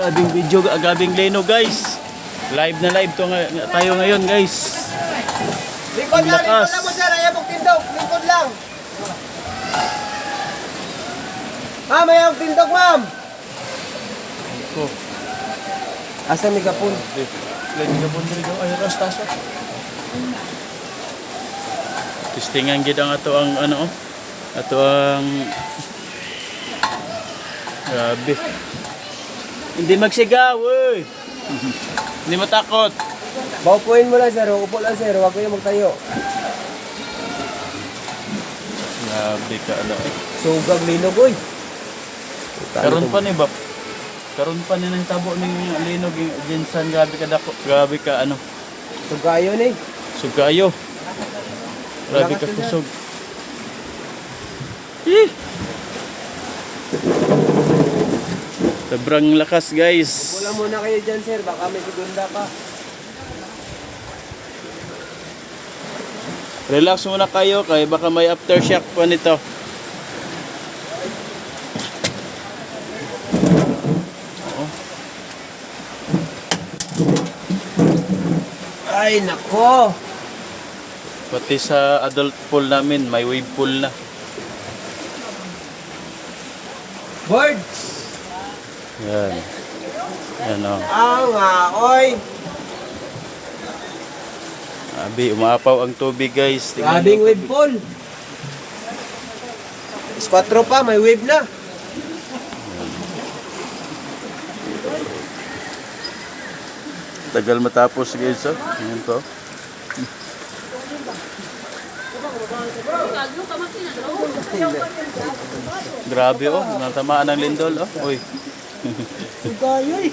Gabing video, gabing leno guys. Live na live to nga, tayo ngayon guys. Lingkod lang, lingkod lang mo sir. Ayaw tindog. Lingkod lang. Ma'am, ayaw tindog, ma'am. Ko. Asa ni Gapon? Lagi ka po dito ay rastaso. Testingan gid ang ato ang ano oh. Ato ang Grabe. Hindi magsigaw, eh. Hindi matakot. Baupuin mo lang, sir. Upo lang, sir. Huwag kayo magtayo. Grabe ka ano eh. Sugag linog, oy. Karon pa ni Bap. Karon pa ni nang tabo ning linog yung ginsan grabe ka dako. Grabe ka ano. Sugayo ni. Sugayo. Grabe ka kusog. Eh. Sobrang lakas guys. Wala muna kayo dyan, sir. Baka may segunda pa. Relax muna kayo kay baka may aftershock pa nito. Oo. Ay, nako. Pati sa adult pool namin, may wave pool na. Birds. Yan. Yan o. Ang oy. Abi, umaapaw ang tubig guys. Tingnan Grabing wave pool. Squatro pa, may wave na. Tagal matapos guys. Oh. Yan to. Grabe oh, natamaan ng lindol oh. Uy. Sugayo eh.